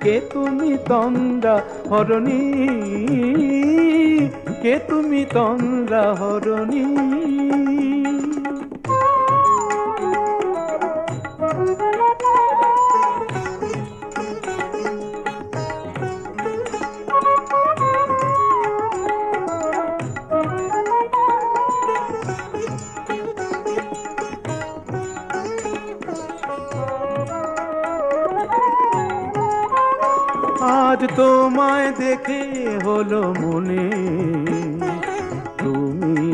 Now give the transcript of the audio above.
কে তুমি তন্দ্রা হরণী? কে তুমি তন্দ্রা হরণী? আজ তোমায় দেখে হলো মনে।